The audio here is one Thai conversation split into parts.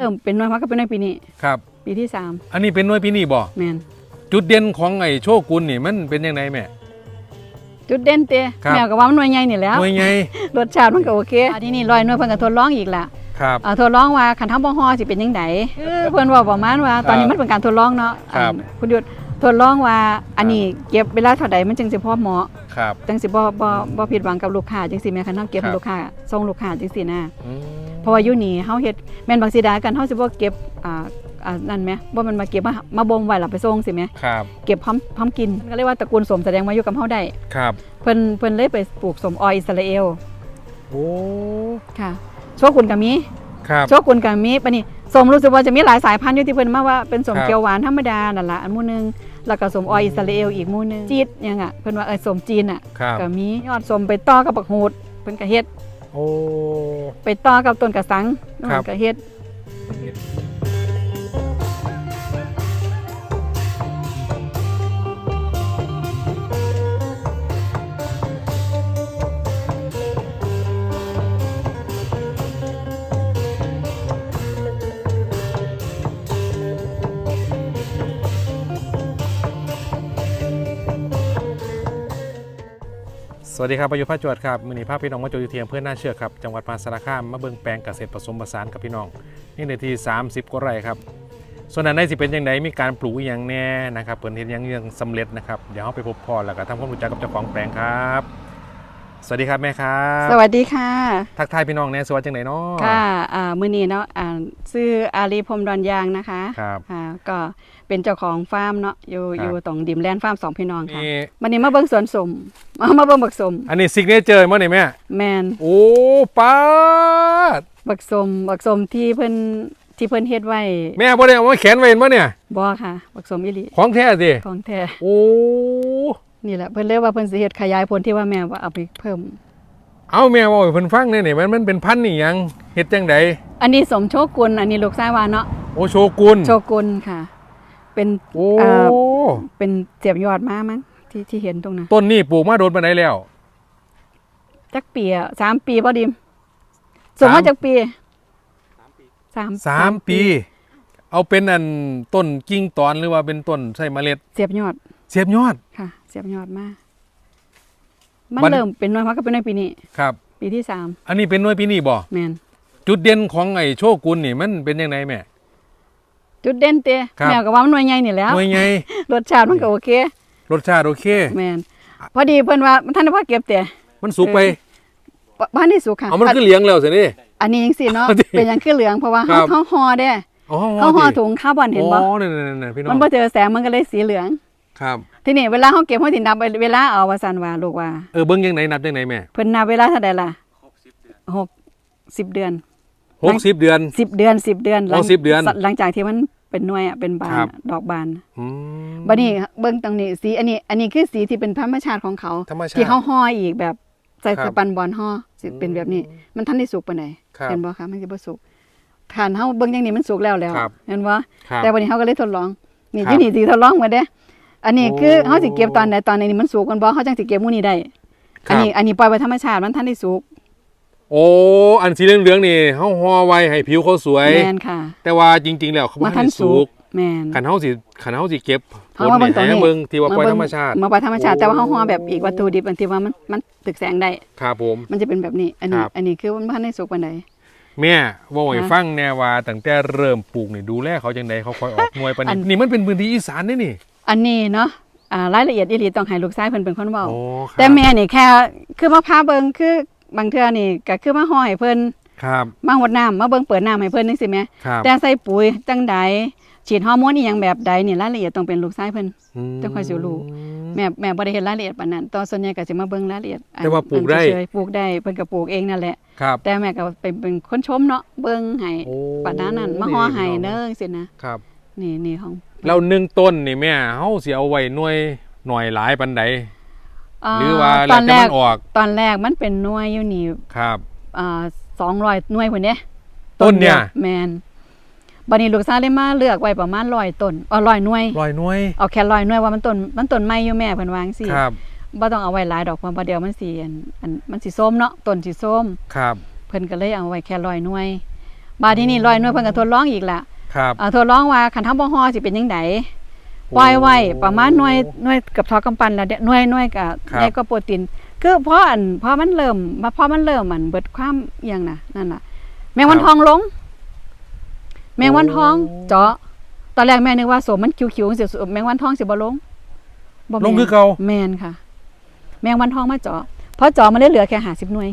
เริ่มเป็นหน้อยพักก็เป็นหน้อยปีนี้ ครับ ปีที่สามอันนี้เป็นหน่วยปีนี้บ่แมนจุดเด่นของไอ้โชกุนนี่มันเป็นยังไงแม่ จุดเด่นเตะครับ แมวก็ว่ามันหน่วยใหญ่นี่แหล้วหน่วยไงรสชาติมันก็โอเคอันที่นี่ลอยหน่วยเพิ่นก็ทดลองอีกล่ะครับ เอ่อทดลองว่าคันทำบ่ฮอสิเป็นจังไดคือเพิ่นเว่าประมาณว่า ตอนนี้มันเป็นการทดลองเนาะครับ อันคุณหยุดทดลองว่าอันนี้เก็บเวลาเท่าใดมันจึงสิพอเหมาะครับ จังสิบ่บ่บ่ผิดหวังกับลูกค้าจังซี่แม่คันเฮาเก็บครัให้บลูกค้าส่งลูกค้าจังซี่นะ อืม เพราะว่าอยู่นี่เฮาเฮ็ดแม่นบางสิดากันเฮาสิบ่เก็บอ่าอ่านั่นแหมบ่แมันมาเก็บมามาบ่มไว้แล้วไปส่งสิแหมครับเก็บพร้อมพร้อมกินก็เรียกว่าตระกูลสมแสดงว่าอยู่กับเฮาได้ครับเพิ่นเพิ่นเลยไปปลูกสมออยอิสราเอลโอ้ค่ะโชกุนก็มีครับโชกุนก็มีปะนี่สมรู้สึกว่าจะมีหลายสายพันธุ์อยู่ที่เพิ่นมาว่าเป็นสมครับเขียวหวานธรรมดานั่นล่ะอันหมู่หนึงแล้วก็สมออยอิสราเอลอีกหมู่หนึงจีดหยังอะเพิ่นว่าเออสมจีนอะครับก็มียอดสมไปต่อกับบักฮูดเพิ่นก็เฮ็ด โอ้ ไปต่อกับต้นกระสังครับเพิ่นก็เฮ็ด วัสดีครับประยุทธ์พระจวดครับมือนี้ภาพพี่น้องมาโจยเทียมเพื่อนน่าเชื่อครับจังหวัดมหาสารคามมาเบิ่งแปลงเกษตรผสมผสานกับพี่น้อง นี่ในที่ 30กว่าไร่ครับ ส่วนนั้นในสิเป็นยังไงมีการปลูกอหย่างแน่นะครับเปิดเห็นหยังยังสำเร็จนะครับเดี๋ยวเราไปพบพ่อแล้วก็ทำความรู้จักกับเจ้าของแปลงครับ สวัสดีครับแม่ครับ สวัสดีค่ะ ทักทายพี่น้องแน่สวัสดีจังไหนเนาะค่ะอ่ามื้อนี้เนาะอ่า ชื่ออาลีพรหมดอนยางนะคะครับค่ะก็เป็นเจ้าของฟาร์มเนาะอยู่ครับ อยู่ตรงดิมแลนด์ฟาร์มสองพี่น้องค่ะนี่วันนี้มาเบิ่งสวนสมมามาเบิ่งบักสมอันนี้ซิกเนเจอร์มั้งเนี่ยแม่แมนโอ้ป้าดบักสมบักสมที่เพิ่นที่เพิ่นเฮ็ดไว้แม่บ่ได้เอามาแขวนไว้เห็นมั้เนี่ย บ่ค่ะ บักสมอีหลีของแท้สิของแท้โอ้นี่แหละเพิ่นเรียกว่าเพิ่นสิเฮ็ดขยายผลที่ว่าแม่ว่าเอาไปเพิ่ม เอาแม่ว่าให้เพิ่นฟังเนี่ยนี่มันมันเป็นพันธุ์นี่หยังเฮ็ดจังไดอันนี้สมโชกุนอันนี้ลูกชายวาเนาะโอโชกุนโชกุนค่ะ เป็นโอ้เอ่อเป็นเสียบยอดมามั้งที่ที่เห็นตรงนั้นต้นนี่ปลูกมาโดนปานใดแล้ว จักปีอะสามปีบ่ดิมสมมาสามจักปีสามสามปี เอาเป็นอันต้นกิ่งตอนหรือว่าเป็นต้นใส่เมล็ดเสียบยอดเสียบยอดค่ะ เสียบยอดมา มันวันเริ่มเป็นหน้อยพักก็เป็นหน้อยปีนี้ ครับ ปีที่สามอันนี้เป็นหน่วยปีนี้บ่แมนจุดเด่นของไอ้โชกุนนี่มันเป็นยังไงแม่ จุดเด่นเตะครับแมวก็ว่ามันหน่วยใหญ่นี่แหล้วหน่วยไงรสชาติมันก็โอเค รสชาติโอเค แมนพอดีเพิ่นว่ามันท่านได้พาเก็บเตะมันสุกไปปบ้านนี่สุกค่ะเอามันก็เลี้ยงแล้วสินี่อันนี้จังซี่เนาะเอาดิเป็นหยังคือเหลืองเพราะว่าครัเฮาบเฮาห่อเด้อ๋อเฮาห่อถุงคาร์บอนเห็นบ่อ๋อนั่นๆๆๆพี่น้องมันบ่เจอแสงมันก็เลยสีเหลือง ครับ ทีนี้เวลาเฮาเก็บเฮาสินับเวลาเอาว่าซั่นว่าลูกว่า เออเบิ่งยังไงนับยังไงแม่ เพิ่นนับเวลาเท่าใดล่ะ60เดือน60เดือน10เดือน10เดือนอ๋อ10เดือน หลังจากที่มันเป็นหน่วยอะเป็นบานครับอะดอกบานอืมบัดนี้เบิ่งตรงนี้สีอันนี้ อันนี้คือสีที่เป็นธรรมชาติของเขาธรรมชาติที่เขาห่ออีกแบบใส่ครับสปันบอลห่อสิเป็นแบบนี้ มันทันได้สุกปานใดครับเห็นบ่คะมันสิบ่สุกทานเฮาเบิ่งอย่างนี้มันสุกแล้วแล้วครับเห็นบ่ครับแต่วันนี้เฮาก็เลยทดลองนี่ครับที่นี่สิทดลองหมดเด้ อันนี้คือโอ้เฮาสิเก็บตอนใดตอนนี้มันสุกมันบ่เฮาจังสิเก็บมื้อนี้ได้ครัอันบนี้อันนี้ปล่อยไว้ธรรมชาติมันทันได้สุก โอ้อันสีเหลืองๆนี่เฮาห่อไว้ให้ผิวเขาสวย แม่นค่ะ แต่ว่าจริง ๆ แล้วเขาบ่มาทัทันนได้สุสุกกแม่นคันเฮาสิคันเฮาสิเก็บเฮามาเบิ่งตรงนี้ให้เบิ่งที่ว่าปล่อยเบิ่ธงรรมชาติมาปล่อยธรรมชาติแต่ว่าเฮาห่อแบบอีกวัตถุดิบบางทีว่ามันมันตึกแสงได้ครับผม มันจะเป็นแบบนี้ อันนี้ครับอันนี้คือมันบ่ทันได้สุกปานใดแม่ว่าให้ฮะฟังแน่ว่าตั้งแต่เริ่มปลูกนี่ดูแลเขาจังไดเขาค่อยออกหน่วยปานอันี้นนี่มันเป็นพื้นที่อีสานนี่นี่ อันนี้เนาะอ่ารายละเอียดอีหลีต้องให้ลูกชายเพิ่นเป็นคนเว้า โอ้ครับแต่แม่นี่แค่คือมาพาเบิ่งคือบางเทื่อนี่ก็คือมาห่อให้เพิ่นครับมาหดน้ำมาเบิ่งเปิดน้ำให้เพิ่นจังซี่แหมครับแต่ใส่ปุ๋ยจังใดฉีดฮอร์โมนอีหยังแบบใดนี่รายละเอียดต้องเป็นลูกชายเพิ่นมจังค่อยสิรู้ แม่แม่บ่ได้เห็นรายละเอียดปานนั้นแตอนส่วนใหญ่ก็สิมาเบิ่งรายละเอียดอันแต่ว่าปลูกได้ อันเฉยๆปลูกได้เพิ่นก็ปลูกเองนั่นแหละ ครับแต่แม่ก็เป็นเป็นคนชมเนาะเบิ่งให้โอ้ปานนั้นนั่นมาห่อให้ดีเด้เนาะอจังซี่นะครับ นี่นี่ของ แล้วหนึ่งต้นนี่แม่เฮาสิเอาไว้หน่วยหน่อยหลายปานใดหรือว่าตแล้อวนแต่แรมักนออก ตอนแรกมันเป็นหน่วยอยู่นี่ครับอ่า200หน่วยพุ่นเด้ต้นเนี่ยดีวแม่นบัดนี้ลูกชายเลยมาเลือกไว้ประมาณ100ต้นเอ๋อ100หน่วยร้อยหน่วยเอาแค่100หน่วยว่ามันต้นมันต้นใหม่อยู่แม่เพิ่นว่าจังซี่ครับบ่ต้องเอาไว้หลายดอกเพราะว่าเดี๋ยวมันสิอันอันมันสิส้มเนาะต้นสิส้มครับ เพิ่นก็เลยเอาไว้แค่100หน่วยบาดนี้นี่ร้อยหน่วยเพิ่นก็ทดลองอีกล่ะ ครับอ่าทดลองว่าคันทำบ่ฮอสิเป็นจังไดปล่อยไว้ประมาณหน่วยหน่วยกับทอกำปั้นแล้วเด้หน่วยหน่วยกับครับในก็โปรตีนคือพออันพอมันเริ่มมาพอมันเริ่มมันเบิดความอหยังน่ะนั่นน่ะ แมงวันทองลง แมงวันทองเจาะตอนแรกแม่นึกว่าโสมมันคิวๆสิแมงวันทองสิบ่ลงบ่แม่นลงคือเก่าแม่นค่ะ แมงวันทองมาเจาะพอเจาะมันเลยเหลือแค่50หน่วย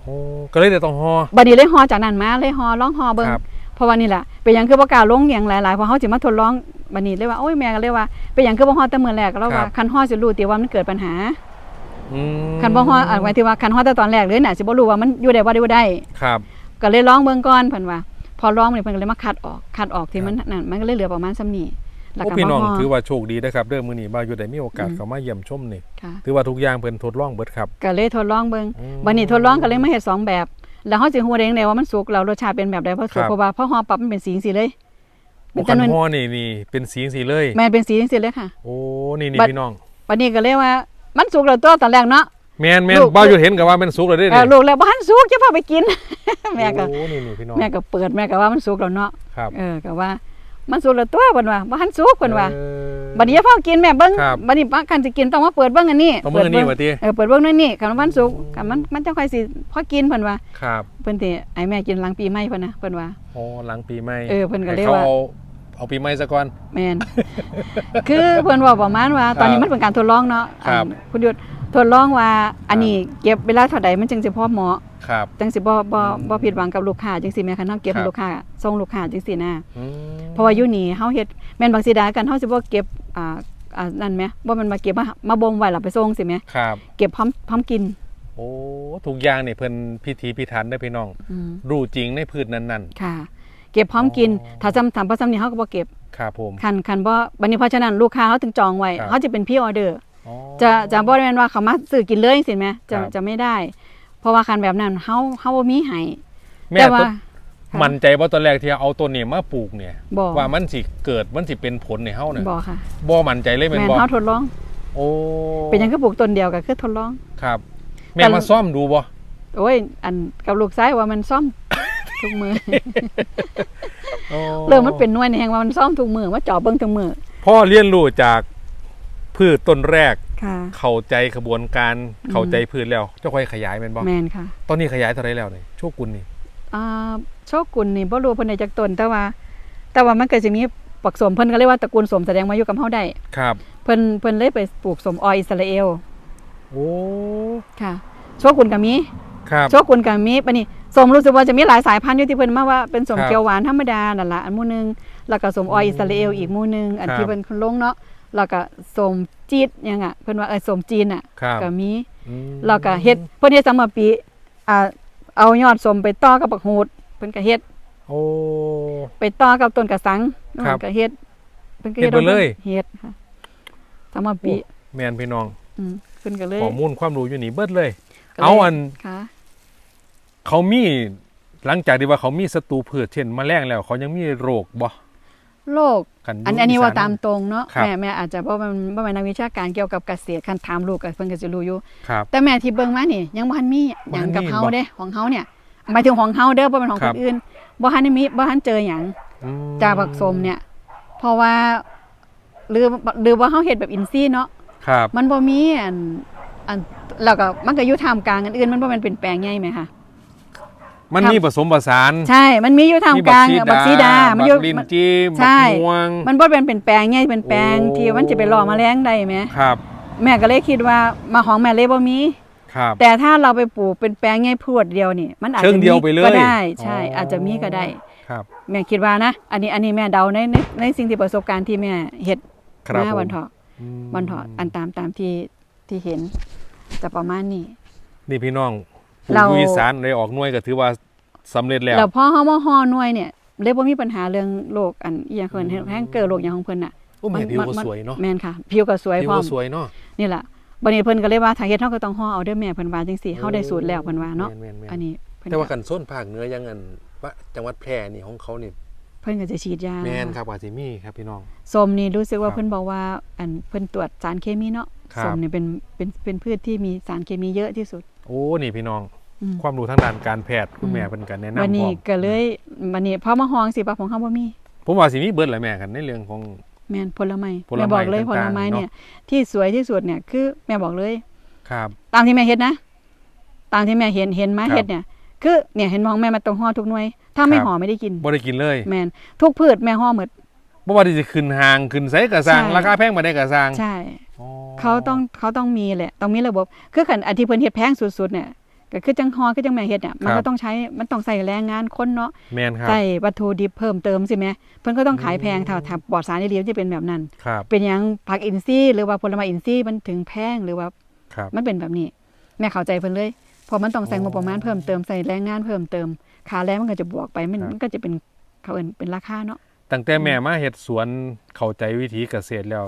โอ้ก็เลยได้ต้องฮอบัดนี้เลยฮอจากนั้นมาเลยฮอร้องฮอเบิ่งค รับเพราะว่านี่แหละเป็นหยังคือบ่กล้าลงอย่างหลายๆเพราะเขาสิมาทดลองบัดนี้เลยว่าโอ้ยแม่ก็เลยว่าเป็นหยังคือบ่ฮอแต่มื้อแรกแล้วว่าคันฮอสิรู้ติว่ามันเกิดปัญหาอืมคันบ่ฮออ่าหมายถึงว่าคันฮอแต่ตอนแรกเลยน่ะสิบ่รู้ว่ามันอยู่ได้บ่ได้บ่ได้ครับ ก็เลยลองเบิ่งก่อนเพิ่นว่า พอลองนี่เพิ่นก็เลยมาคัดออกคัดออกที่มันนั่นมันก็เลยเหลือประมาณซ้ำนี้แล้วโอ้ก็พี่บ่น้องฮอถือว่าโชคดีนะครับเรื่องมื้อนี้บ่าวอยู่ได้มีโอกาสอืมเข้ามาเยี่ยมชมนี่ค่ะถือว่าทุกอย่างเพิ่นทดลองเบิดครับก็เลยทดลองเบิ่งอืมบัดนี้ทดลองก็เลยมาเฮ็ดสองแบบ แล้วเฮาสิฮู้ได้จังไดว่ามันสุกแล้วรสชาติเป็นแบบใดเพราะสุกครับเพราะว่าพอฮอปั๊บมันเป็นสีจังซี่เลยโอ้จัคันงฮอนี่นี่เป็นสีสีเลยแม่นเป็นสีจังซี่เลยค่ะ โอ้นี่นี่บัดพี่น้องบัดนี้ก็เลยว่า มันสุกแล้วตัวตอนแรกเนาะแม่นแม่นลูกบ่าวอยู่เห็นก็ว่ามันสุกแล้วเด้เออลูกแล้วบ้านสุกจะพาไปกิน แม่ก็โอ้นี่นี่พี่น้องแม่ก็เปิดแม่ก็ว่ามันสุกแล้วเนาะครับเออก็ว่า มันสุกแล้วตัวเพิ่นว่าบ้านสุกเพิ่นว่าเออบัดนี้อย่าพากินแม่เบิ่งครับบัดนี้ป้ากันสิกินต้องมาเปิดเบิ่งอันนี้ต้องเบิ่งอันนี้เปิว่าดติ เออเปิดเบิ่งนั่นนี่คันมันสุกคันมันมันจังค่อยสิพอกินเพิ่นว่าครับเพิ่นสิให้แม่กินหลังปีใหม่เพิ่นนะเพิ่นว่า โอ้หลังปีใหม่เออเพิ่นก็เลยให้ว่าเขาเอาเอาปีใหม่ซะก่อน แม่น คือเพิ่นว่าประมาณว่า ตอนนี้มันเป็นการทดลองเนาะครับอันคุณหยุดทดลองว่าอันนี้เก็บเวลาเท่าใดมันจึงสิพอเหมาะ ครับ จังสิบ่บ่อืมบ่ผิดหวังกับลูกค้าจังสิแม่คันเฮาเก็บครับให้ลูกค้าส่งลูกค้าจังสินะอืมเพราะว่าอยู่นี่เฮาเฮ็ดแม่นบางสิดากันเฮาสิบ่เก็บอ่าอ่านั่นแหมบ่แมันมาเก็บมามาบ่มไว้แล้วไปส่งสิแหมครับ เก็บพร้อมพร้อมกินโอ้ทุกอย่างนี่เพิ่นพิธีพิถันได้อพี่น้อง อืมรู้จริงในพืชนั้น ค่ะ เก็บพร้อมกิน อ๋อ ถ้าจำทำบ่ซ้ำนี่เฮาก็บ่เก็บ ๆ ครับผม คันคันบ่บัดนี้เพราะฉะนั้นลูกค้าเฮาถึงจองไว้ครับเฮาจะเป็นพรีออเดอร์ อ๋อ จะจะบ่ได้แม่นว่าเขามาซื้อกินเลยจังซี่แหมจะครับ จะไม่ได้ เพราะว่าคันแบบนั้นเฮาเฮาบ่มีให้แม่แต่ว่าต้นค่ะมั่นใจว่าตอนแรกที่เอาต้นนี้มาปลูกเนี่ย บ่ ว่ามันสิเกิดมันสิเป็นผลในเฮาน่ะบ่ค่ะบ่มั่นใจเลยแม่นแม่นบ่เฮาทดลอง โอ้เป็นหยังคือปลูกต้นเดียวก็คือทดลอง ครับ แม่แต่ มาซ่อมดูบ่โอ้ย อันกับลูกซ้ายว่ามันซ่อม ทุกมือโอ้เริ่มมันเป็นหน่วยในแห่งว่ามันซ่อมทุกมือว่าเจาะเบิ่งทุกมือพ่อเรียนรู้จากพืชต้นแรกค่ะ เข้าใจกระบวนการอืมเข้าใจพืชแล้วเจ้าค่อยขยายแม่นบ่แมนค่ะ ตอนนี้ขยายเท่าไหรแล้วนี่โชกุนนี่อ่าโชกุนนี่บ่รู้เพิ่นได้จากต้นแต่ว่า แต่ว่ามันก็จะมีปักสมเพิ่นก็เรียกว่าตระกูลสมแสดงมาอยู่กับเฮาได้ครับ เพิ่นเพิ่นเลยไปปลูกสมออยอิสราเอลโอ้ค่ะ โชกุนก็มีครับโชกุนก็มีปะนี่สมรู้สึกว่าจะมีหลายสายพันธุ์อยู่ที่เพิ่นมาว่าเป็นสมครับเกียวหวานธรรมดานั่นล่ะอันหมู่หนึงแล้วก็สมออยอิสราเอลอีกหมู่หนึงอันครับที่เพิ่นลงเนาะแล้วก็สม จีดหยังอะเพิ่นว่าเออสมจีนอะครับก็มีอืมแล้วก็เฮ็ดเพิ่นเฮ็ดสำหรับปีอ่าเอายอดสมไปต่อกับบักโหดเพิ่นก็เฮ็ดโอ้ ไปต่อกับต้นกระสังครับเพิ่นก็เฮ็ดเพิ่นก็เฮ็ดเบิดเลย เฮ็ดค่ะสำหรับปีแม่นพี่น้องอืมเพิ่นก็เลยข้อมูลความรู้อยู่นี่เบิดเลย ก็ลยเอาอันค่ะ เขามีหลังจากที่ว่าเขามีศัตรูพืชเช่นแมลงแล้ว เขายังมีโรคบ่ โลกกันยู่อันอันนี้ว่าสตามตรงเนาะครับแม่แม่อาจจะเพราะมันบ่แม่นนักวิชาการเกี่ยวกับเกษตรคันถามลูกก็เพิ่นก็สิรู้อยู่ครับแต่แม่ที่เบิ่งมานี่ ยังบ่ทันมีหยังกับบ่ทันมีเฮาบ่เด้ของเฮาเนี่ยหมายถึงของเฮาเด้อบ่แม่นของคครับนอื่นบ่ทันได้มีบ่ทันเจอหยังอืมจากผักสมเนี่ย เพราะว่าหรือหรือว่าเฮาเฮ็ดแบบอินทรีย์เนาะครับมันบ่มีอันอันแล้วก็มันก็อยู่ท่ามกลางอันอื่นมันบ่แม่นเป็นแปลงใหญ่ไหมคะ มันครับมีผสมผสานใช่ มันมีอยู่ท่ามกลางบักซีดา มันอยู่บักลินมันจีใช่บักม่วง มันบ่เป็นเป็นแปลงใหญ่เป็นแปลงโอ้ที่มันจะไปล่อแมลงได้ไหมครับ แม่ก็เลยคิดว่ามาของแม่เลยบ่มีครับแต่ถ้าเราไปปลูกเป็นแปลงใหญ่พรวดเดียวนี่ มันอาจเชิจะงมีเดียวไปเลยก็ได้ ใช่อ๋อออาจจะมีก็ได้ครับแม่คิดว่านะ อันนี้อันนี้แม่เดาในในในสิ่งที่ประสบการณ์ที่แม่เฮ็ดครับมาผมวันเถาะอืมวันเถาะอันตามตามที่ที่เห็นจะประมาณนี้นี่พี่น้อง ปลูกเราอยู่อีสานได้ออกหน่วยก็ถือว่าสำเร็จแล้ว แล้วพอเฮามาห่อหน่วยเนี่ยเลยบ่มีปัญหาเรื่องโรคอันอีหยังเพิ่นแฮงเกิดโรคหยังของเพิ่นน่ะโอ้แม่ผิวก็สวยเนาะแม่นค่ะผิวก็สวยผิวพร้อก็มสวยเนาะนี่ล่ะบัดนี้เพิ่นก็เลยว่าถ้าเฮ็ดเฮาก็ต้องห่อเอาเด้อแม่เพิ่นว่าจังซี่เฮาได้สูตรแล้วเพิ่นว่าเนาะแม่นๆๆอันนี้เพิ่นแต่ว่าก็กันส้นภาคเหนือยังอันว่าจังหวัดแพร่นี่ของเขานี่เพิ่นก็จะฉีดยา แม่นครับว่าสิมีครับพี่น้อง ส้มนี่รู้สึกว่าครับเพิ่นบอกว่าอันเพิ่นตรวจสารเคมีเนาะครับ ส้มนี่เป็นเป็นเป็นพืชที่มีสารเคมีเยอะที่สุด โอ้นี่พี่น้องๆอืม ความรู้ทางด้านการแพทย์คุณอืมแม่เป็นกันแนะวันนำพร้นี้อมก็เลยวันนี้พอมาห้องสิปะของเขาบ่มี ผมว่าสิมีเบิดแหละแม่กันในเรื่องของ แม่นผลไม้ผลไม้แม่บอกเลยผต่างๆลไม้เนอะเนี่ยที่สวยที่สุดเนี่ยคือแม่บอกเลย ครับ ตามที่แม่เฮ็ดนะ ตามที่แม่เห็นเห็นมาครับเฮ็ดเนี่ย คือเนี่ยเห็นมองแม่มาตรงห่อทุกหน่วย ถ้าไม่ครับ ห่อไม่ได้กิน บ่ได้กินเลยแม่นทุกพืชแม่ห่อหมด บ่ว่าที่จะขึ้นห้างขึ้นไสกระสร้างใช่ ราคาแพงบ่ได้กระสร้างใช่ อ๋อเขาต้องเขาต้องมีแหละ ต้องมีระบบ คือขันอันที่เพิ่นเฮ็ดแพงสุดๆเนี่ย ก็คือจังห่อคือจังแม่เฮ็ดเนี่ยมันก็ต้องใช้มันต้องใส่แรงงานคนเนาะแม่นครับใส่วัตถุดิบเพิ่มเติมใช่ไหมเพิ่นก็ต้องขายแพงถ้าถ้าปลอดสารดีๆจะเป็นแบบนั้นครับเป็นหยังผักอินทรีย์หรือว่าผลไม้อินทรีย์มันถึงแพงหรือว่าครับมันเป็นแบบนี้ แม่เข้าใจเพิ่นเลยเพราะมันต้องใส่อ๋องบประมาณเพิ่มเติมใส่แรงงานเพิ่มเติมค่าแรงมันก็จะบวกไปมันครับมันก็จะเป็นเขาเอิ้นเป็นราคาเนาะตั้งแต่แม่มาเฮ็ดสวนเข้าใจวิถีเกษตรแล้ว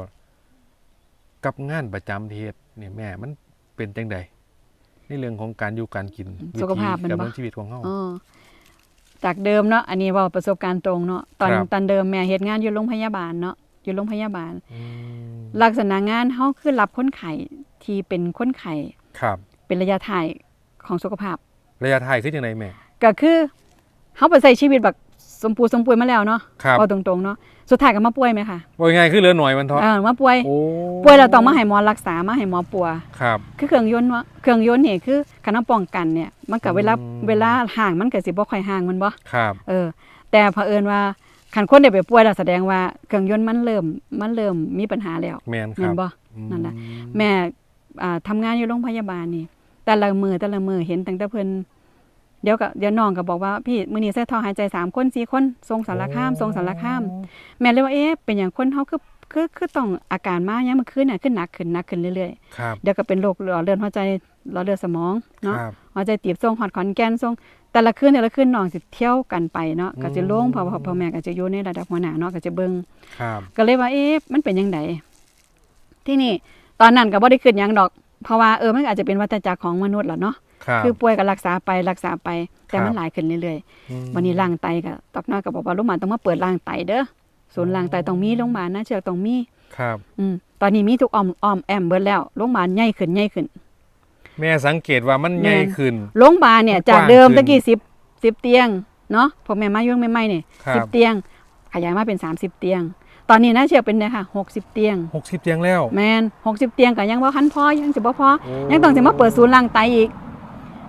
กับงานประจำที่เฮ็ดเนี่ยแม่มันเป็นจังใด ในเรื่องของการอยู่การกินสุขภาพมันวิถีบ่ดำเนินชีวิตของเฮาอ๋อจากเดิมเนาะอันนี้เว่าประสบการณ์ตรงเนาะตอนครับตอนเดิมแม่เฮ็ดงานอยู่โรงพยาบาลเนาะอยู่โรงพยาบาลอืมลักษณะงานเฮาคือรับคนไข้ที่เป็นคนไข้ครับ เป็นระยะถ่ายของสุขภาพ ระยะทายคือจังไดแม่ก็คือเฮาไปใช้ชีวิตแบบ สมปูสมปุยมาแล้วเนาะครับเอาตรงๆเนาะสุดท้ายก็มาป่วยไหมคะว่าง่ายๆคือเหลือหน่อยมันเทาะเออมาป่วย โอ้ป่วยเราต้องมาให้หมอรักษามาให้หมอปัว ครับ คือเครื่องยนต์เนาะเครื่องยนต์นี่คือคันเอาป้องกันเนี่ยมันก็เวลาอืม เวลาห่างมันก็สิบ่ค่อยห่างมันบ่ครับ เออ แต่เผอิญว่าคันคนได้ไปป่วยแล้วแสดงว่าเครื่องยนต์มันเริ่มมันเริ่มมีปัญหาแล้วแม่นคแม่รันบบ่อืนั่นน่ะแม่อ่าทำงานอยู่โรงพยาบาลนี่ แต่ละมือแต่ละมือเห็นตั้งแต่เพิ่น เดี๋ยวก็เดี๋ยวน้องก็บอกว่าพี่มื้อนี้ใส่ท่อหายใจสามคนสี่คนทรงสารคามทรงสารคาม แม่เลยว่าเอ๊ะเป็นอย่างคนเฮาคือคือคือต้องอาการมายังมันขึ้นน่ะขึ้นหนักขึ้นหนักขึ้นเรื่อยครับๆเดี๋ยวก็เป็นโรคหลอดเลือดหัวใจหลอดเลือดสมองเนาะครับหัวใจตีบทรงหอดขอนแก่นทรงแต่ละคืนแต่ละคืนน้องสิเที่ยวกันไปเนาะก็จะโล่งเพอพอแม่ก็จะอยู่ในระดับหัวหน้าเนาะก็จะเบิ่งครับก็เลยว่าเอ๊ะมันเป็นยังไงที่นี่ตอนนั้นก็บ่ได้คิดหยังดอก เพราะว่าเออมันอาจจะเป็นวัฏจักรของมนุษย์แหละเนาะครับคือป่วยก็รักษาไปรักษาไป แต่ครับมันหลายขึ้นเรื่อยอืมๆวันนี้ร่างไตก็ตอบหน้าก็บอกว่าโรงพยาบาลต้องมาเปิดร่างไตเด้อศูนย์ร่างไตต้องมีโรงพยาบาลนะเชือกต้องมีครับ อืมตอนนี้มีทุกอ้อมอ้อมแอมเบิดแล้วโรงพยาบาลใหญ่ขึ้นใหญ่ขึ้น แม่สังเกตว่ามันใหญ่แม่นขึ้นโรงพยาบาลเนี่ยมันกจากว้างเดิมขึ้นตะกี้สิบสิบเตียงเนาะพอแม่มายุ่งใหม่ๆเนี่ยครัสิบบเตียง ขยายมาเป็นสามสิบเตียง ตอนนี้นะเชือกเป็นเนี่ยค่ะหกสิบเตียงหกสิบเตียงแล้ว แมนหกสิบเตียงก็ยังว่าคันพอยังจะบ่พอโอ้ ยังต้องจะมาเปิดศูนย์ร่างไตอีก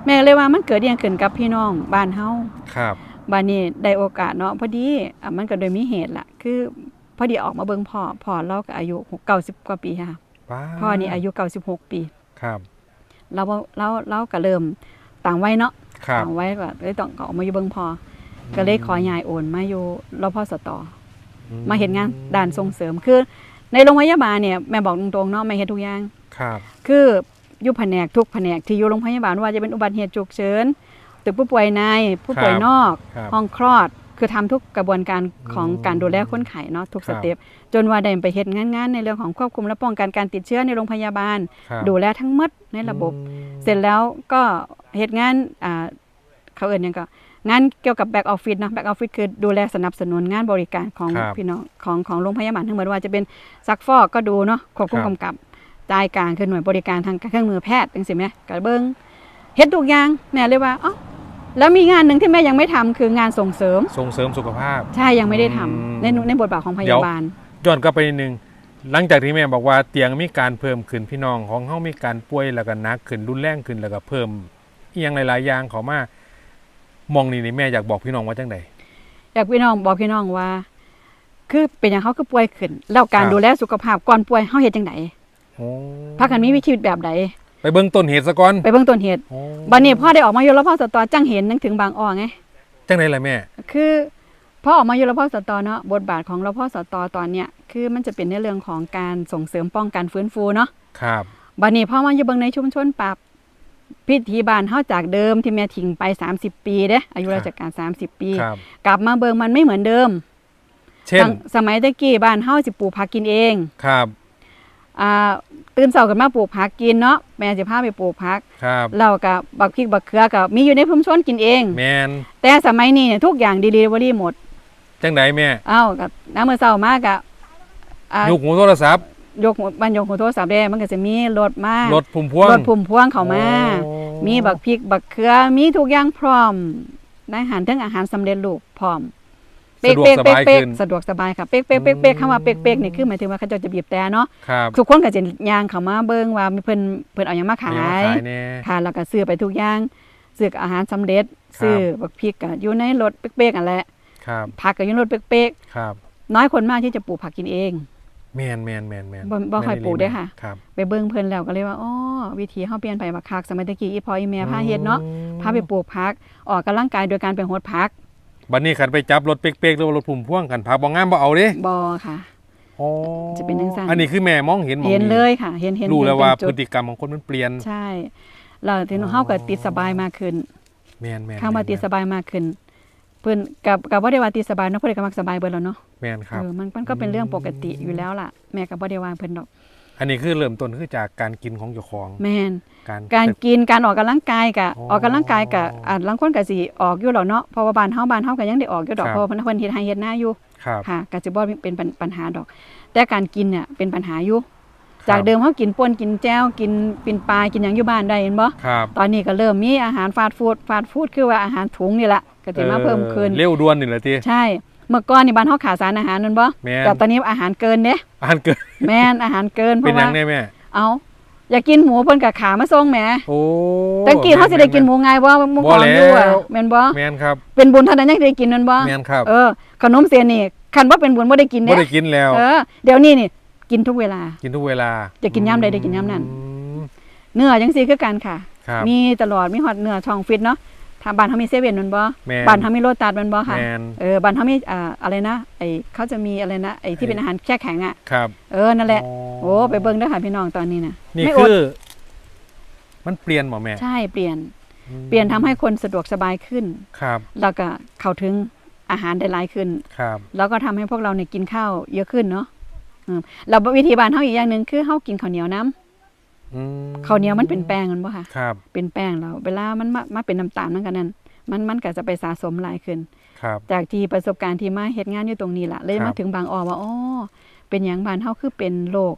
แม่เลยว่ามันเกิดอหยังขึ้นกับพี่น้องบ้านเฮาครับ บ้านนี้ได้โอกาสเนาะพอดีอะมันก็โดยมีเหตุล่ะ คือพอดีออกมาเบิ่งพ่อพ่อเราก็อายุเก้าสิบกว่าปีค่ะป้าพ่อนี่อายุเก้าสิบหกปี ครับ เราเราเราก็เริ่มต่างวัยเนาะ ครับต่างวัยก็เลยต้องออกมาอยู่เบิ่งพ่อก็เลยขอยายโอนมาอยู่รพสตอื มาเห็นงานด้านส่งเสริมคือ ในโรงพยาบาลเนี่ยแม่บอกตรงๆเนาะแม่เฮ็ดทุกอย่างครับ คืออยู่แผนกทุกแผนกที่อยู่โรงพยาบาลว่าจะเป็นอุบัติเหตุฉุกเฉินตึกผู้ป่วยในผู้ป่วยนอก ครับห้องคลอด คือทำทุกกระบวนการของอืมการดูแลคนไข้เนาะทุกคสรับเต็ปจนว่าได้ไปเฮ็ดงานๆในเรื่องของควบคุมและป้องกันการติดเชื้อในโรงพยาบาล ครับดูแลทั้งหมดในระบบ อืมเสร็จแล้วก็เฮ็ดงานอ่าเขาเอ่นหยังก็ งานเกี่ยวกับแบ็กออฟฟิศเนาะแบ็กออฟฟิศคือดูแลสนับสนุนงานบริการของครับพี่น้องของของโรงพยาบาลทั้งหมดว่าจะเป็นซักฟอกก็ดูเนาะควบคุมครับ กำกับจ่ายกลางคือหน่วยบริการทางเครื่องมือแพทย์จังซี่แหมก็เบิ่งเฮ็ดทุกอย่างแม่เลยว่าเอ้าแล้วมีงานหนึ่งที่แม่ยังไม่ทำคืองานส่งเสริม ส่งเสริมสุขภาพ ใช่ยังไม่ได้ทำอืมในในบทบาทของพเดี๋ยายวบาล ย้อนกลับไปนิดนึงหลังจากที่แม่บอกว่าเตียงมีการเพิ่มขึ้นพี่น้องของเฮามีการป่วยแล้วก็หนักขึ้นรุนแรงขึ้นแล้วก็เพิ่มเอียงหลายๆอย่างเขามา มองนี่นี่แม่อยากบอกพี่น้องว่าจังได อยากพี่น้องบอกพี่น้องว่า คือเป็นอย่างเขาคือป่วยขึ้น แล้วการครับ ดูแลสุขภาพก่อนป่วยเฮาเฮ็ดจังไดโอ้พักกันมีวิธีชีวิตแบบใดไปเบิ่งต้นเหตุซะก่อนไปเบิ่งต้นเหตุโอ้บัดนี้พ่อได้ออกมาอยู่รพสตจังเห็นนึกถึงบางอ้อไง จังไดล่ะแม่ คือพ่อออกมาอยู่รพสตเนาะบทบาทของรพสตตอนเนี้ยคือมันจะเป็นในเรื่องของการส่งเสริมป้องกันฟื้นฟูเนาะครับ บัดนี้พ่อมาอยู่เบิ่งในชุมชนปรับ พิธีบ้านเฮาจากเดิมที่แม่ทิ้งไป 30 ปีเด้อายุราชการ 30 ปี ครับ กลับมาเบิ่งมันไม่เหมือนเดิมเช่น ตั้งสมัยตะกี้บ้านเฮาสิปลูกผักกินเองครับ อ่าตื่นเช้ากันมาปลูกผักกินเนาะแม่สิพาไปปลูกผักครับ เรากับบักพริกบักเขือกับมีอยู่ในชุมชนกินเอง แมนแต่สมัยนี้เนี่ยทุกอย่างดีลิเวอรี่หมดจังไดแม่ เอ้ากับน้ำมือเช้ามากกับอ่ายุกหูโทรศัพท์ ยกหัวบันยกหัวโทรศัพท์ได้มันก็จะมีรถมารถพุ่มพวงรถพุ่มพวงเข้ามาโอ้มีบักพริกบักเขือมีทุกอย่างพร้อมได้อาหารทั้งอาหารสำเร็จรูปพร้อมสะดวกสบายเป๊กขึ้นๆสะดวกสบายค่ะเป๊กๆเป๊กๆเป๊กๆคำว่าเป๊กๆนี่คือหมายถึงว่าเขาเจ้าจะบีบแต่เนาะครับทุกคนก็จะย่างเข้ามาเบิ่งว่าเพิ่นเพิ่นเอาหยังมาขามีมยขายแน่ค่ะแล้วก็ซื้อไปทุกอย่างซื้ออาหารสำเร็จครับซื้อบักพริกก็อยู่ในรถเป๊กๆอันแหละครับผักก็อยู่ในรถเป๊กครับๆน้อยคนมากที่จะปลูกผักกินเอง แมนแมนแมนแมนบ่บ่ค่อยปลูกเด้อค่ะ ครับ ไปเบิ่งเพิ่นแล้วก็เลยว่าอ๋อวิธีเฮาเปลี่ยนไปบักคักสมัยตะกี้อีพ่ออีแม่พาเฮ็ดเนาะพาไปปลูกผัก ออกกำลังกายโดยการไปโหดผักบัดนี้ขันไปจับรถเป๊กๆหรือว่ารถพุ่มพ่วงกันพักบ่งามบ่เอาเด้บ่ค่ะอ๋อจะเป็นจังซั่นอันนี้คือแม่มองเห็นหมองเห็นเลยค่ะ เห็นเห็นรู้แล้วว่าเห็นเป็นพจุฤดติกรรมของคนมันเปลี่ยน ใช่แล้วทีนี้เฮาก็ติดสบายมากขึ้นแมนแมนเข้ามาติดสบายมากขึ้น เพิ่นกับกับบ่ได้ว่าติดสบายเนาะเพิ่นก็มักสบายเบิดแล้วเนาะแมนครับ เออมันมันก็เป็นเรื่องปกติอยู่แล้วล่ะ แม่ก็บ่ได้ว่าเพิ่นดอก อันนี้คือเริ่มต้นคือจากการกินของเจ้าของ แม่นการการกินการออกกำลังกายก็อ๋อออกกำลังกายก็อ่าลางคนก็สิออกอยู่แล้วเนาะเพราะว่าบ้านเฮาบ้านเฮาก็ยังได้ออกอยู่ดอกครับ เพราะว่าเพิ่นเพิ่นเฮ็ดให้เฮ็ดหน้าอยู่ ครับ ค่ะก็สิบ่เป็นปัญปัญหาดอก แต่การกินเนี่ยเป็นปัญหาอยู่ ครับ จากเดิมเฮากินป่นกินแจ้วกินเป็นปลากินหยังอยู่บ้านได้เห็นบ่ครับ ตอนนี้ก็เริ่มมีอาหารฟาสต์ฟู้ดฟาสต์ฟู้ดคือว่าอาหารถุงนี่แหละ ก็จะมาเพิ่มขึ้นเร็วด่วนนี่แหละทีใช่เมื่อก่อนนี่บ้านเฮาขาดสารอาหารนั่นบ่แม่นแต่ตอนนี้อาหารเกินเด้อาหารเกินแม่นอาหารเกินเพเป็นราะหยัว่างได้แม่เอาอยากกินหมูเพิ่นก็ขามาส่งแหมโอ้ตั้งกี้เฮาสิได้กินหมูง่ายบ่เมื่อก่อนบ่แล้วอยู่อะแม่นบ่แมนครับ เป็นบุญเท่านั้นยังได้กินนั่นบ่แมนครับ เออ ขนมเสียนนี่คันบ่เป็นบุญบ่ได้กินบ่เด้ได้กินแล้ว เออ เดี๋ยวนี้นี่กินทุกเวลา กินทุกเวลา จะกินยามใดได้กินยามนั้นอืมเนื้อจังซี่คือกันค่ะครับมีตลอดมีฮอดเนื้อช่องฟิตเนาะ ถ้าบ้านเฮามีเซเว่นแม่นบ่แม่น บ้านเฮามีโลตัสแม่นบ่ค่ะ แมนเออบ้านเขามีอ่าอะไรนะ ไอเขาจะมีอะไรนะไอที่เป็นอาหารแช่แข็งอะ ครับ เออ นั่นแหละอ๋อโอ้ ไปเบิ่งเด้อค่ะพี่น้องตอนนี้นะนี่ไม่อคืดอ มันเปลี่ยนหมอแม่ใช่ เปลี่ยน อืมเปลี่ยนทำให้คนสะดวกสบายขึ้น ครับแล้วก็เข้าถึงอาหารได้หลายขึ้น ครับ แล้วก็ทำให้พวกเราเนี่ยกินข้าวเยอะขึ้นเนาะอืมแล้ววิธีบ้านเฮาอีกอย่างหนึ่งคือเฮากินข้าวเหนียวน้ำอืม ข้าวเหนียวมันเป็นแป้งมันบ่ค่ะ ครับ เป็นแป้งแล้วเวลามันมามาเป็นน้ำตาลมันก็นั่นมันมันก็จะไปสะสมหลายขึ้น ครับ จากที่ประสบการณ์ที่มาเฮ็ดงานอยู่ตรงนี้ล่ะเลยครัมาบ ถึงบางอ้อว่าอ๋อเป็นหยังบ้านเฮาคือเป็นโรค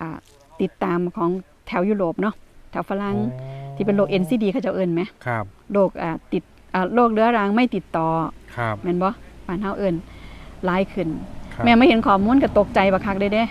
อ่าติดตามของแถวยุโรปเนาะแถวฝรั่งอ๋อที่เป็นโรค NCD เขาจะเอิ้นไหมครับ โรคอ่าติดอ่าโรคเรื้อรังไม่ติดต่อครับ แม่นบ่บ้านเฮาเอิ้นหลายขึ้น ครับแม่ไม่เห็นข้อมูลก็ตกใจบักคักเลยเด้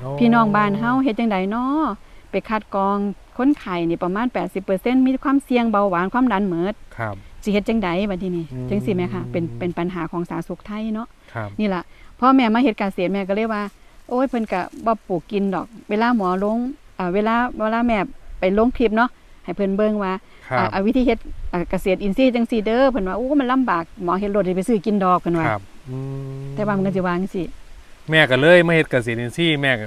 โอ้พี่น้องบ้านเฮาเฮ็ดจังไดเนาะ ไปคัดกรองคนไข้นี่ประมาณ 80%มีความเสี่ยงเบาหวานความดันเหมิดครับสิเฮ็ดจังไดบัดนี้นี่อืมจังซี่แม่ค่ะเป็นเป็นปัญหาของสาธารณสุขไทยเนาะครับนี่ล่ะพ่อแม่มาเฮ็ดการเกษตรแม่ก็เลยว่า โอ้ยเพิ่นก็บ่ปลูกกินดอก เวลาหมอลงอ่าเวลาเวลาแม่ไปลงคลิปเนาะให้เพิ่นเบิ่งว่าครับอ่าอ่าวิธีเฮ็ดอ่าเกษตรอินทรีย์จังซี่เด้อเพิ่นว่าโอ้มันลำบากหมอเฮ็ดรถให้ไปซื้อกินดอกเพิ่นว่าครับอืมแต่ว่ามันก็สิว่าจังซี่แม่ก็เลยมาเฮ็ดเกษตรอินทรีย์แม่ก็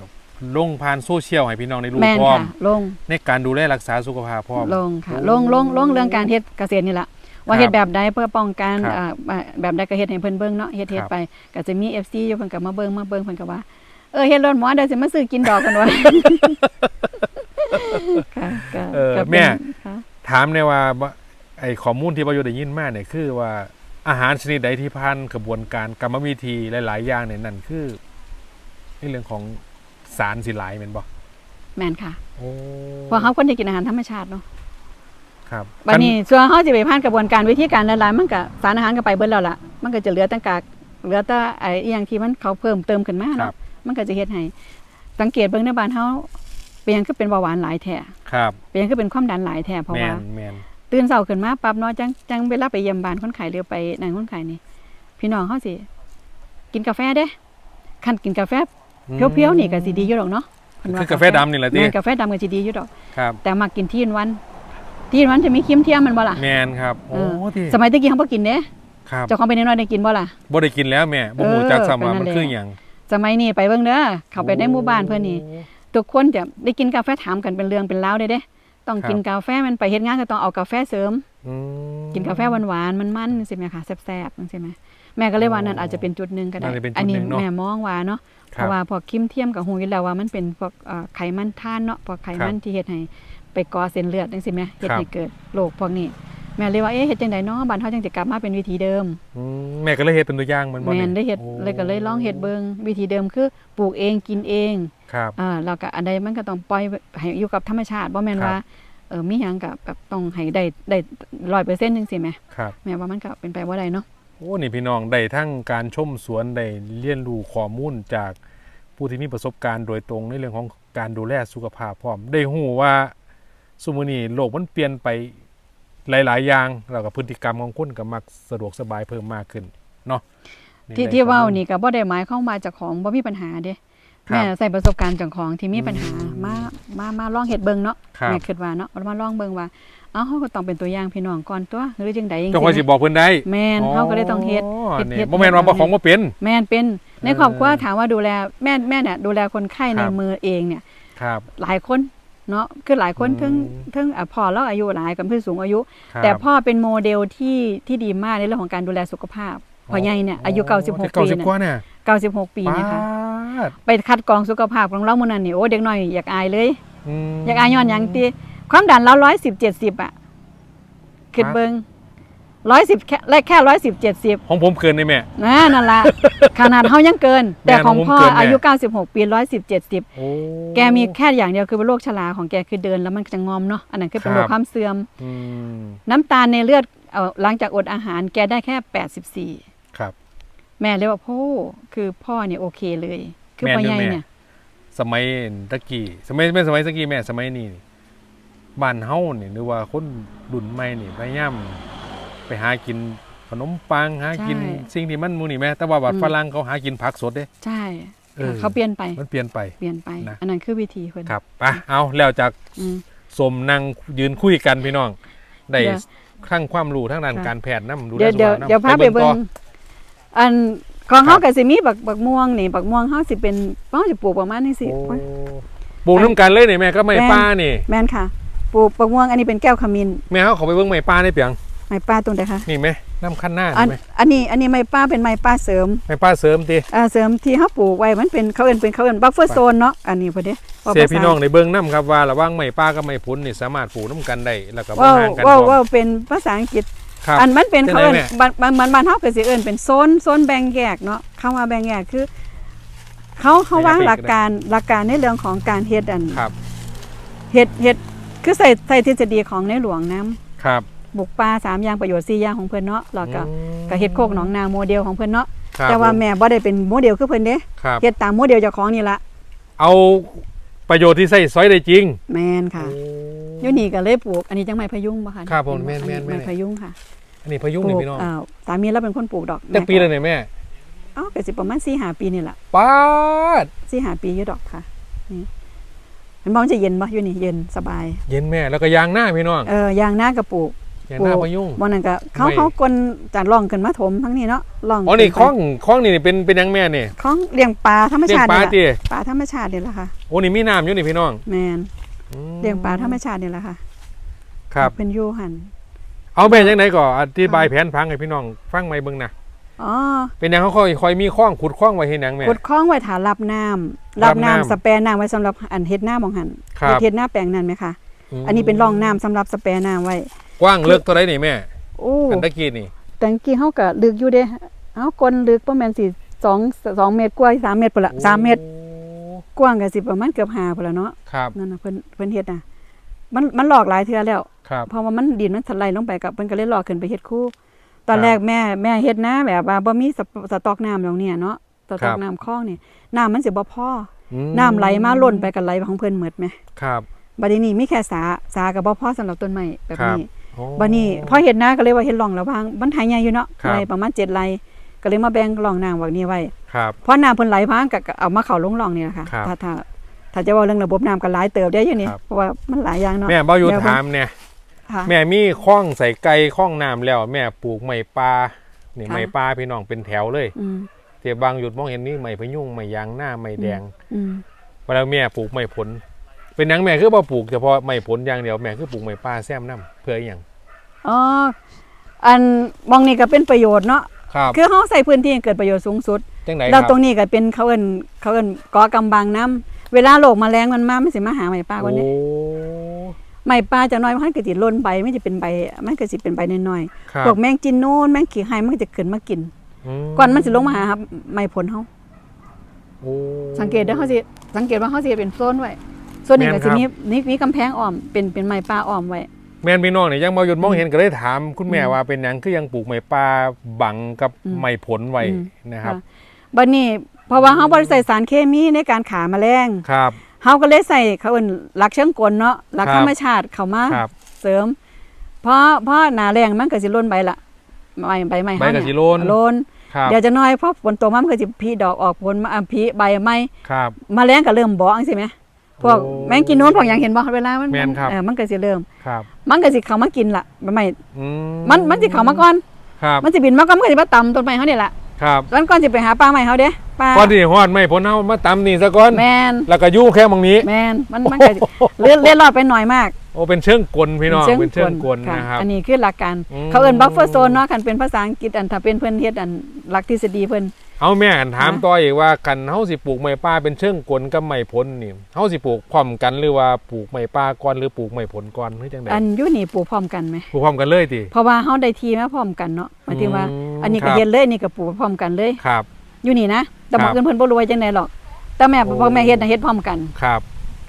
ลงผ่านโซเชียลให้พี่น้องได้รู้แม่นพร้อม ค่ะลงในการดูแลรักษาสุขภาพพร้อม ลงค่ะโอ้ลงลงลงเรื่องการเฮ็ดเกษตรนี่ล่ะว่าครับเฮ็ดแบบใดเพื่อป้องกันครับอ่าอ่าแบบใดก็เฮ็ดให้เพิ่นเบิ่งเนาะเฮ็ดเฮ็ดครับ ไปก็จะมี FC อยู่เพิ่นก็มาเบิ่งมาเบิ่งเพิ่นก็ว่าเออเฮ็ดรถหมอเดี๋ยวสิมาซื้อกินดอกกันว่าค่ะก็เออก็เป็นแม่ ค่ะถามในอยว่าบ่ไอ้ข้อมูลที่ประโยชน์ได้ยินมาเนี่ยคือว่าอาหารชนิดใดที่ผ่านกระบวนการกรรมวิธีหลาย ๆ อย่างเนี่ยนั่นคือในเรื่องของ สารสิหลายแม่นบ่แม่นค่ะโอ้เพราะเขาคนจะกินอาหารธรรมชาติเนาะครับบัดนี้ส่วนเขาสิไปผ่านกระบวนการวิธีการหลายๆมันก็สารอาหารก็ไปเบิดแล้วล่ะ มันก็จะเหลือตั้งกากเหลือแต่ไอ้อหยังที่มันเขาเพิ่มเติมขึ้นมาครัเนาะบมันก็จะเฮ็ดให้สังเกตเบิ่งในบ้านเฮาเป็นหยังคือเป็นเบาหวานหลายแท้ครับเป็นหยังคือเป็นความดันหลายแท้เพราะแมว่านแมนตื่นเช้าขึ้นมาปั๊บเนาะจังจังเวลาไปเยี่ยมบ้านคนไข้หรือไปนั่นคนไข้นี่พี่น้องเขาสิกินกาแฟเด้คันกินกาแฟ เพียวๆนี่ก็สิดีอยู่ดอกเนาะเพิ่นว่คือกาแฟดำนี่แหละที่แม่นกาแฟดำก็สิดีอยู่ดอกครับ แต่มากินที่วัน ที่วันจะมีครีมเทียมมันบ่ล่ะแมนครับโอ้เออที่สมัยตะกี้เขาบ่กินเด้ครับเจ้าของไปน้อยๆได้กินบ่ล่ะบ่ได้กินแล้วแม่บ่ฮู้เออจักซ้ำว่าเป็นนั่มันนแหละคือหยังสมัยนี้ไปเบิ่งเด้อเข้าไปในหมู่บ้านเพิ่นนี่ทุกคนจะได้กินกาแฟถามกันเป็นเรื่องเป็นราวได้เด้ต้องกินกาแฟมันไปเฮ็ดงานก็ต้องเอากาแฟเสริมอืมกินกาแฟหวานๆมันๆจังซี่แม่ค่ะแซ่บๆจังซี่แม่ แม่ก็เลยว่านั่นอาจจะเป็นจุดหนึงก็ได้ น่าจะเป็นจุดอันนี้หนึ่งเนาะแม่มองว่าเนาะคเพรับราะว่าพวกคิมเทียมกับหูอยู่แล้วว่ามันเป็นพวกเอ่อไขมันท่านเนาะพวกไขมันครับที่เฮ็ดให้ไปก่อเส้นเลือดจังซี่แม่เฮ็ดครับให้เกิดโรคพวกนี้ แม่เลยว่าเอ๊ะเฮ็ดจังไดเนาะบ้านเฮาจังสิกลับมาเป็นวิธีเดิม อืมแม่ก็เลยเฮ็ดเป็นตัวอย่างมันบ่แม่นี่นได้เฮ็ดโอ้เลยก็เลยลองเฮ็ดเบิ่งวิธีเดิมคือปลูกเองกินเองครับ อ่าแล้วก็อันใดมันก็ต้องปล่อยให้อยู่กับธรรมชาติบ่แม่นครับ ว่าเออมีหยังก็แบบต้องให้ได้ได้100%จังซี่แหมครับ แม่ว่ามันก็เป็นไปบ่ได้เนาะ โอ้นี่พี่น้องได้ทั้งการชมสวนได้เรียนรู้ข้อมูลจากผู้ที่มีประสบการณ์โดยตรงในเรื่องของการดูแลสุขภาพพร้อม ได้หูว่าสมุนีโลกมันเปลี่ยนไปหลาย ๆ อย่างแล้วก็พฤติกรรมของคนก็มักสะดวกสบายเพิ่มมากขึ้นเนาะที่ได้ที่ข้อมูลเว้านี่ก็บ่ได้หมายความว่าเจ้าของบ่มีปัญหาเด้ครับแม่ใส่ประสบการณ์เจ้าของที่มีปัญหาอืมมามามาลองเฮ็ดเบิ่งเนาะครับแม่คิดว่าเนาะมาลองเบิ่งว่า เอ้าเฮาก็ต้องเป็นตัวอย่างพี่น้องก่อนตัวหรือจังใดจังเจ้าของสิซี้บอกเพิ่นได้แม่นเฮาก็เลยต้องเฮ็ดเฮ็ดนี่เฮ็ดบ่แม่นว่าบ่ของบ่เป็น แม่นเป็นในเออครอบครัวถามว่าดูแลแม่แม่เนี่ยดูแลคนไข้ในครับมือเองเนี่ยครับ หลายคนเนาะคือหลายคนอืมถึงถึงอะพ่อเราอายุหลายกับผู้สูงอายุครับแต่พ่อเป็นโมเดลที่ที่ดีมากในเรื่องของการดูแลสุขภาพพ่อใหญ่เนี่ยอายุ96ปีเก้าสิบกว่าเนี่ยเนี่ย96ปีนะคะป๊าดไปคัดกรองสุขภาพของเรามื้อนั้นนี่โอ้เด็กน้อยอยากอายเลยมอยากอายย้อนหยังติ ความดันเรา110 70อะคิดครับเบิ่ง110แค่และแค่110 70ของผมเกินได้แม่นะนั่นละขนาดเขายังเกินแม่แต่ของของผมพ่อเกินแม่อายุ96ปี110 70โอ้แกมีแค่อย่างเดียวคือเป็นโรคชราของแกคือเดินแล้วมันจะงอมเนาะอันนั้นคือเป็นครับโรคความเสื่อมอืมน้ำตาลในเลือดเอ่อหลังจากอดอาหารแกได้แค่84ครับ แม่เลยว่าพ่อคือพ่อเนี่ยโอเคเลย คือแม่พ่อเด้อใหญ่แม่เนี่ย สมัยตะกี้สมัยไม่สมัยตะกี้แม่สมัยนี้นี่ บ้านเฮานี่หรือว่าคนรุ่นใหม่นี่พยายามไปหากินขนมปังหากินสิ่งที่มันหมูนี่แม่แต่ว่าบัดฝรั่งเขาหากินผักสดเด้ใช่เออเขาเปลี่ยนไปมันเปลี่ยนไปเปลี่ยนไปนะอันนั้นคือวิธีเพิ่นครับไปเอาแล้วจากอืมสมนั่งยืนคุยกันพี่น้องได้เดี๋ยวขั้งความรู้ทั้งด้านค่ะการแพทย์นํดูแลเดี๋ยวสุขเดี๋ยวภาพนำเดี๋ยวพาไปเบิ่ต่งอันของครัเฮาบก็สิมีบักบักม่วงนี่บักม่วงเฮาสิเป็นเฮาสิปลูกประมาณนี้สิโอ้โอ้ยปลูกน้ำกันเลยนี่แม่ก็ไม่แม่นป้านี่ แม่นค่ะ ปลูกบักม่วงอันนี้เป็นแก้วขมิ้นแม่เขาเขาไปเบิ่งไม่ป้าได้เปียงไม้ป้าตรงไหนคะนี่ไหมน้ำขั้นหน้าอันนี่ไหมอันนี้อันนี้ไม้ป้าเป็นไม้ป้าเสริมไม่ป้าเสริมติอ่าเสริมที่เขาปลูกไว้มันเป็นเขาเอิ้นเป็นเขาเอิ้นบัฟเฟอร์โซนเนาะอันนี้พอดีว่าเสียภาษาพี่น้องในเบิ่งน้ำครับว่าระหว่างไม่ป้ากับไม่พ้นนี่สามารถปลูกน้ำกันได้แล้วก็บ่ว้าวห่างกันว้าวพร้อว้ามวเป็นภาษาอังกฤษครับอันมันเป็นเป็นเขาเอิ้นไงแม่บ้านบ้านบ้านบ้านเฮาก็สิเอิ้นเป็นโซนโซนแบ่งแยกเนาะคำว่าแบ่งแยกคือเขาเขาวางหลักการหลักการในเรื่องของการเฮ็ดอันครับเฮ็ดเฮ็ด คือใส่ใส่ทฤษฎีของในหลวงนํครับบุกป่าสามอย่างประโยชน์สี่อย่างของเพิ่นเนาะแล้วก็อืม ก็เฮ็ดโคกหนองนาโมเดลของเพิ่นเนาะครับแต่ว่าแม่บ่ได้เป็นโมเดลคือเพิ่นเด้ครับ เฮ็ดตามโมเดลเจ้าของนี่ละเอาประโยชน์ที่ใส่ซอยได้จริง แม่นค่ะอยู่นี่ก็เลยปลูก อันนี้จังไม้พะยุงบ่คะครับผมเห็นบ่แม่นๆอัแม่นไม้พะยุงค่ะอันนี้พายุงปลูนี่กพี่น้องเอ่อสามีเราเป็นคนปลูกดอกตั้งปีเลยเนี่ยแม่เอ้าก็สิประมาณ4-5ปีนี่ล่ะ ป้าด4-5ปีอยู่ดอกค่ะนี่ มันบ่มันจะเย็นบ่อยู่นี่เย็นสบาย เย็นแม่แล้วก็ยางหน้าพี่น้องเออยางหน้าก็ปลูกยางหน้าพายุงบ่นั่นก็เขาไม่เขากลจากร่องขึ้นมาถมทั้งนี้เนาะร่องอ๋อนี่ขึ้คล้องคล้องนี่เป็นเป็นหยังแม่นี่คลองเลี้ยงปลาธรรมเลี้ยงชาติปลานี่ติล่ะปลาธรรมชาตินี่ล่ะค่ะโอ้นี่มีน้ำอยู่นี่พี่น้องแม่นอืมเลี้ยงปลาธรรมชาตินี่ล่ะค่ะ ครับเป็นอยู่หั่นเอาแม่ยังไงก่อนอธิบายแผนพังให้พี่น้องฟังไหมเบิ่งนะ อ๋อเป็นหยังเขาค่อยค่อยมีคล้องขุดคล้องไว้เฮ็ดหยังแม่ กดคล้องไว้ถารับน้ำรัรับบน้ำน้ำสแปรน้ำไว้สำหรับอันเฮ็ดหน้าของหันครับ เฮ็ดหน้าแปลงนั่นไหมคะมอันนี้เป็นร่องน้ำสำหรับสแปรน้ำไว้กว้างเลิกเท่าไรนี่แม่โอ้อันตะกี้นี่แต่กี้เฮาก็ลึกอยู่เด้เฮากลลึกประมาณสิ2 2เมตรกว่า3เมตรพุ่นละ3เมตรโอ้กว้างก็สิประมาณเกือบ5พุ่นละเนาะครับนั่นน่ะเพิ่นเพิ่นเฮ็ดน่ะมันมันหลอกหลายเทื่อแล้ว ครับเพราะว่ามันดินมันถลายลงไปกับเพิ่นก็เลยหลอกขึ้นไปเฮ็ดคู่ ตอนครับแรกแม่แม่เฮ็ดนะแบบว่าบ่มีสปสต็อกน้ำตรงเนี้ยเนาะสต็อครักบน้ำคลองนี่น้ำมันสิบ่พออืมน้ำไหลมาล้นไปกับไหลของเพิ่นหมดไหมครับบัดนี้มีแค่สาสากับบ่พอสำหรับต้นไม้แบบครับนี้โอ้บัดนี้พอเฮ็ดนาก็เลยว่าเฮ็ดร่องระหว่างมันหายใหญ่อยู่เนาะครับไร่ประมาณ7ไร่ก็เลยมาแบ่งร่องน้ำไว้นี้ไว้ครับเพราะน้ำเพิ่นไหลผ่านก็ก็เอามาเข้าลงร่องนี่แหละค่ะครับถ้าถ้าถ้าจะเว่าเรื่องระบบน้ำก็หลายเติบได้อยู่นี่ครับเพราะว่ามันหลายอย่างเนาะแม่เบ้าอยู่เดี๋ยวถามเนี่ย ค่ะ แม่มีคล้องใส่ไก่คล้องน้ำแล้ว แม่ปลูกไม้ปลานี่ค่ะ ไม้ปลาพี่น้องเป็นแถวเลยอืมเทียบางหยุดมองเห็นนี่ไม้พะยุงไม้ยางหน้าไม้แดงอืมเวลาแม่ปลูกไม้ผล เป็นหยังแม่คือบ่ปลูกเฉพาะไม้ผลอย่างเดียวแม่คือปลูกไม้ปลาแซมน้ำเพื่ออหย่างอ๋ออันมองนี่ก็เป็นประโยชน์เนาะครับคือเฮาใส่พื้นที่ให้เกิดประโยชน์สูงสุด จังไหนคแล้วรับตรงนี้ก็เป็นเขาเอิ้นเขาเอิ้นเกาะกำบังน้ำเวลาโรคแมลงมันมามันสิมาหาไม้ป่าก่อนเด้โอ้ ไม้ป่าจักหน่อยมันก็สิหล่นใบมันจะเป็นใบมันก็สิเป็นใบน้อยครัๆบพวกแมงจินโนนแมงขี้ไห้มันก็จะขึ้นมากิน อืก่อนมันสิลงมาหาครับไม้ผลเฮาโอ้ สังเกตเด้อเฮาสิสังเกตว่าเฮาสิเป็นโซนไว้ส่วนนี้แม่ก็นครับสิมีนี่มีกำแพงอ้อมเป็นเป็นไม้ป่าอ้อมไว้ แม่นพี่น้องนี่ยังมาหยุดมองเห็นก็เลยถามคุณแม่อืมว่าเป็นหยังคือยังปลูกไม้ป่าบังกับอืมไม้ผลไว้อืม นะครับ บัดนี้เพราะว่าเฮาบ่ได้ใส่สารเคมีในการขาแมลง ครับ เฮาก็เลยใส่เขาเอิ้นหลักเชิงกลเนาะหลักครับ ธรรมชาติเข้ามาครับเสริมเพราะเพราะหน้าแรงมันก็สิล้นใบละใบใบไม้ใบเฮาก็เนี่ยสิโลนโลนครับเดี๋ยวจะน้อยพอฝนตกมามันก็สิผลิดอกออกผลมาอะผลิใบไม้ครับ แมลงก็เริ่มบ่จังซี่แหมพวกโอ้แมงกินโน้นพวกหยังเห็นบ่เวลามันแม่นครับ เออมันก็สิเริ่ม ครับมันก็สิเข้ามากินล่ะใบไม้อืมันมันสิเข้ามาก่อน ครับมันสิบินมาก่อนมันก็สิมาตำต้นไม้เฮานี่ล่ะครับแล้วก่อนสิไปหาปลาใหม่เฮาเด้ ปลาก่อนที่ฮอดไม้ผลเฮามาตำนี่ซะก่อนแมนแล้วก็อยู่แค่หมองนี้ แมนมันมันก็เลื่อนเลื่อนรอดไปหน่อยมากโอ้เป็นเชิงกลพี่น้องเป็นเชิงกลค่ะนะครับอันนี้คือหลักการอืมเขาเอิ้นบัฟเฟอร์โซนเนาะคันเป็นภาษาอังกฤษอันถ้าเป็นเพิ่นเฮ็ดอันหลักทฤษฎีเพิ่นเอาแม่กันถามนะต่ออีกว่ากันเฮาสิปลูกไม้ป่าเป็นเชิงกลกับไม้ผลนี่เฮาสิปลูกพร้อมกันหรือว่าปลูกไม้ป่าก่อนหรือปลูกไม้ผลก่อนหรือจังได๋อันอยู่นี่ปลูกพร้อมกันไหมปลูกพร้อมกันเลยติเพราะว่าเฮาได้ทีมาพร้อมกันเนาะหมายถึงว่าอืมอันนี้ครัก็บเฮ็ดเลยอันนี่ก็ปลูกพร้อมกันเลยครับอยู่นี่นะ แต่บ่ครับอื่นเพิ่นบ่รู้ว่าจังได๋หรอก แต่แม่โอ้พ่อแม่เฮ็ดน่ะเฮ็ดพร้อมกัน ครับ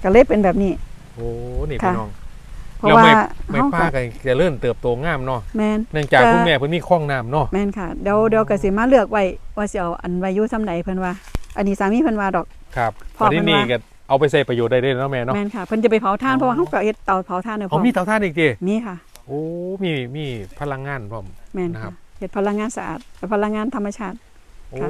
ก็เลยเป็นแบบนี้ โอ้นี่ค่ะพี่น้องเพราะแล้วว่าไม้ไม้เฮาป่าก็ก็จะเริ่มเติบโตงามเนาะแม่น เนื่องจากจะคุณแม่เพิ่นมีคลองน้ำเนาะ แม่นค่ะเดี๋ยวเดี๋ยวก็สิมาเลือกไว้ว่าสิเอาอันไว้อยู่ซำใดเพิ่นว่า อันนี้สามีเพิ่นว่าดอก ครับพ่อตอนนี้เพิ่นนี่ว่าก็เอาไปใช้ประโยชน์ได้เลยเนาะแม่เนาะ แม่นค่ะเพิ่นจะไปเผาถ่านเพราะว่าเฮาก็เฮ็ดเตาเผาถ่านเนี่ยพอ๋ร้ออมมีเตาถ่านอีกติมีค่ะ โอ้ มีมีพลังงานพร้อม แม่นนะครัค่ะบ เฮ็ดพลังงานสะอาดและพลังงานธรรมชาติ โอ้ค่ะ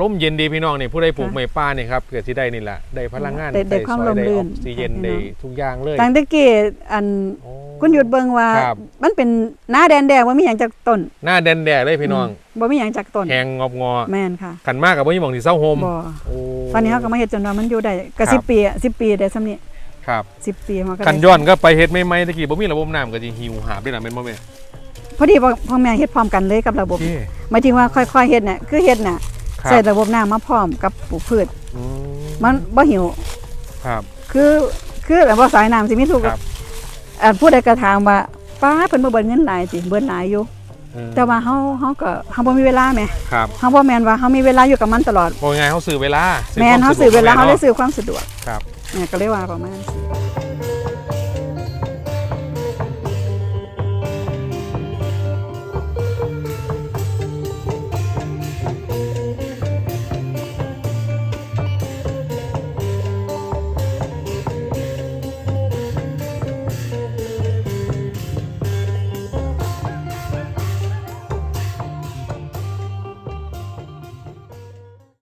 ลมเย็นดีพี่น้องนี่ผู้ใดปลูกค่ะไม้ป่านี่ครับเกิดที่ได้นี่แหละได้พลังงานได้ได้ความซอยร่มรื่นได้ออกซิเจนค่ะพี่น้องได้ทุกอย่างเลยตั้งแต่กี้อันโอ้คุณหยุดเบิ่งว่าครับมันเป็นหน้าแดนแดงบ่มีหยังจากต้นหน้าแดนแดดเลยพี่น้องบ่มีหยังจากต้นแหงงอบงอแม่นค่ะขันมากกับว่ามีหมองที่เศร้าโฮมบ่โอ้ตอนนี้เฮาก็มาเฮ็ดจนว่ามันอยู่ได้ก็ครับ10ปีอะ10ปีได้ซำนี้ครับ10ปีมันก็ได้ขันย้อนก็ไปเฮ็ดไม่ไม่ตะกี้บ่มีระบบน้ำก็สิหิวหาบได้ล่ะแม่นบ่แม่ พอดีพ่อพ่อแม่เฮ็ดพร้อมกันเลยกับระบบโอเคหมายถึงว่าค่อยๆเฮ็ดน่ะคือเฮ็ดน่ะครับ ใส่ระบบน้ำมาพร้อมกับปลูกพืช อืมันบ่หิวครับ คือคือแบบว่าสายน้ำสิมีทุกครับ อันผู้ใดก็ถามว่าป้าเพิ่นบ่เบิดเงินหลายสิเบิดหลายอยู่เออแต่ว่าเฮาเฮาก็เฮาบ่มีเวลาแหมครับเฮาบ่แม่นว่าเฮามีเวลาอยู่กับมันตลอดบ่ไงายๆเขาซื้อเวลาแม่นควเฮาสะดวกซื้อเวลาแม่เฮานะได้ซื้อความสะดวกครับ เนี่ยก็เลยว่าประมาณนี้